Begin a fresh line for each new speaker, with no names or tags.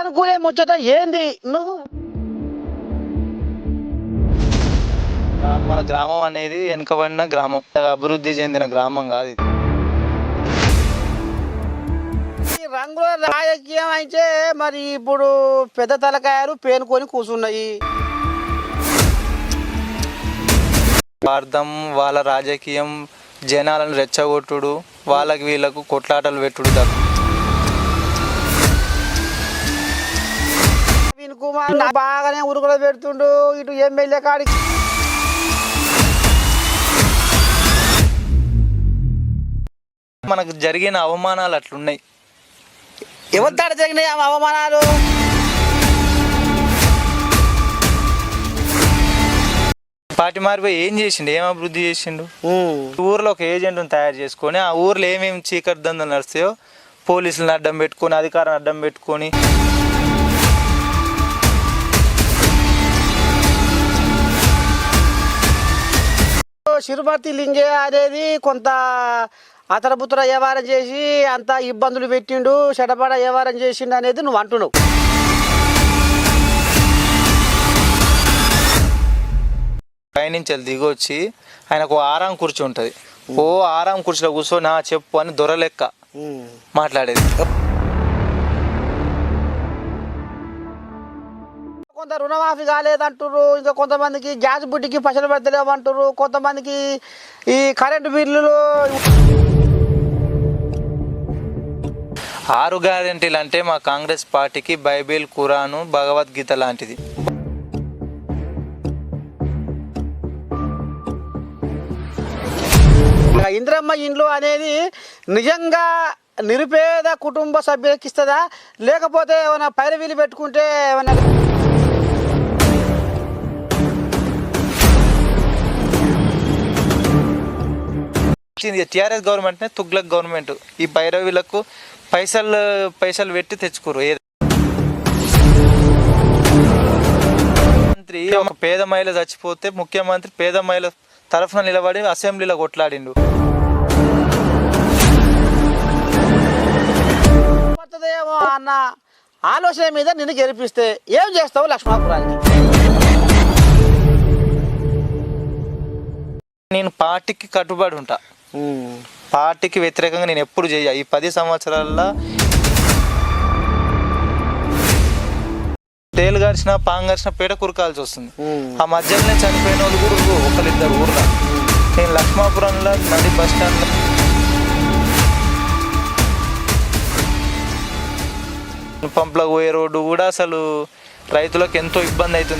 అనుకునే ముచ్చట ఏంది నువ్వు
మన గ్రామం అనేది వెనుకబడిన గ్రామం. అభివృద్ధి చెందిన గ్రామం కాదు ఇది.
ఈ రంగుల రాజకీయం అయితే మరి ఇప్పుడు పెద్ద తలకాయలు పేనుకొని కూర్చున్నాయి.
స్వార్థం వాళ్ళ రాజకీయం జనాలను రెచ్చగొట్టుడు వాళ్ళకి వీళ్ళకు కొట్లాటలు పెట్టుడు తప్ప.
కుమార్ బాగానే ఉరుకులు పెడుతుండు. ఇటు ఎమ్మెల్యే కాడికి.
మనకు జరిగిన అవమానాలు అట్లున్నాయి.
ఎవరి జరిగినాయి ఆ అవమానాలు?
పార్టీ మారిపోయి ఏం చేసిండు? ఏం అభివృద్ధి చేసిండు? ఊర్లో ఒక ఏజెంట్ని తయారు చేసుకొని ఆ ఊర్లో ఏమేమి చీకటి దందలు నడుస్తాయో పోలీసులను అడ్డం పెట్టుకొని అధికారం అడ్డం పెట్టుకొని
శిరుమతి లింగే అనేది కొంత అతరపుత్ర వ్యవహారం చేసి అంత ఇబ్బందులు పెట్టిండు చెడబడ వ్యవహారం చేసిండు అనేది నువ్వు అంటున్నావు.
పైనుంచి వెళ్ళి దిగొచ్చి ఆయనకు ఓ ఆరాం కుర్చీ ఉంటుంది. ఓ ఆరాం కుర్చీలో కూర్చొని నా చెప్పు అని దొరలెక్క మాట్లాడేది.
కొంత రుణమాఫీ కాలేదంటారు ఇంకా కొంతమందికి గ్యాస్ బుడ్డికి పైసలు పెడతలేవు అంటారు కొంతమందికి ఈ కరెంటు బిల్లులు
ఆరు గ్యారెంటీలు అంటే మా కాంగ్రెస్ పార్టీకి బైబిల్ ఖురాను భగవద్గీత లాంటిది.
ఇంద్రమ్మ ఇండ్లు అనేది నిజంగా నిరుపేద కుటుంబ సభ్యులకి ఇస్తుందా లేకపోతే ఏమైనా పైరవీలు పెట్టుకుంటే ఏమైనా
టీఆర్ఎస్ గవర్నమెంట్ తుగ్లక్ గవర్నమెంట్. ఈ భైరవీలకు పైసలు పైసలు పెట్టి తెచ్చుకోరు. మంత్రి ఒక పేద మహిళ చచ్చిపోతే ముఖ్యమంత్రి పేద మహిళ తరఫున నిలబడి అసెంబ్లీలో కొట్లాడిండు.
అన్న ఆలోచన మీద నిన్ను గెలిపిస్తే ఏం చేస్తావు లక్ష్మణపురానికి?
నేను పార్టీకి కట్టుబడి ఉంటా. పార్టీకి వ్యతిరేకంగా నేను ఎప్పుడు చేయ ఈ పది సంవత్సరాల్లో తేలు గడిచిన పాంగ్ గడిచిన పీట కురకాల్సి వస్తుంది. ఆ మధ్యలోనే చనిపోయిన వాళ్ళు కూడా ఒకరిద్దరు ఊర్లో నేను లక్ష్మాపురంలో నది బస్ స్టాండ్లో పంపులకు పోయే రోడ్డు కూడా అసలు రైతులకు ఎంతో ఇబ్బంది అవుతుంది.